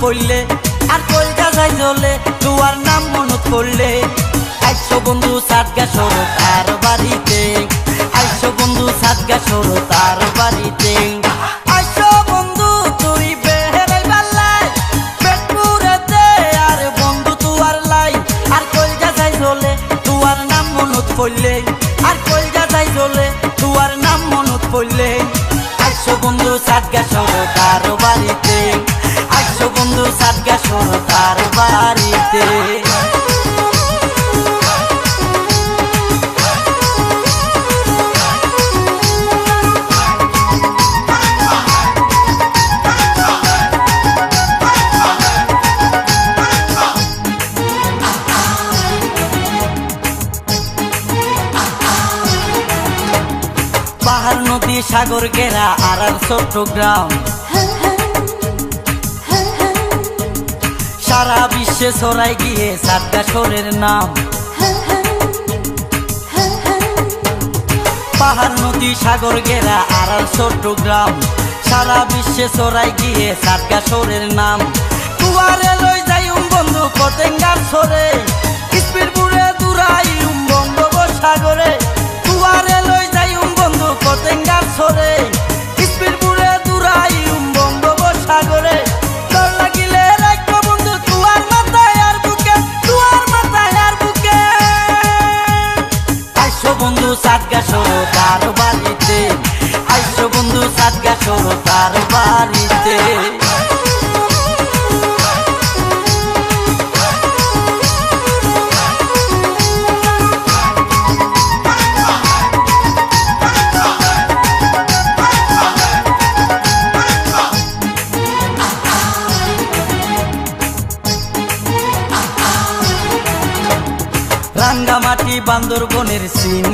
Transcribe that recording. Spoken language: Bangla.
পড়লে আর কলজা যাই জ্বলে তুয়ার নাম মনত করলে। আইসো বন্ধু সাতগা সরো তার বাড়িতে, আইসো বন্ধু সাতগা সরো তার বাড়িতে। বন্ধু, তুই বেহেরাই পেটপুরেতে আর যাই জ্বলে তুয়ার নাম মনত পড়লে আর জ্বলে নাম মনত বন্ধু সাতগা সরো তার বাড়িতে। আইসো বন্ধু সাতগা সরো তার বাড়িতে। পাহাড় নদী সাগর ঘেরা আর চট্টগ্রাম। সারা বিশ্বে ছড়াই গিয়ে সাতটা সরের নাম। পাহাড়, নদী, সাগর, গেরা আর চট্টগ্রাম। সারা বিশ্বে ছড়াই গিয়ে সাতটা সরের নাম। কুয়ারে লই যাই বন্ধু রাঙ্গামাটি বান্দরবনের সিন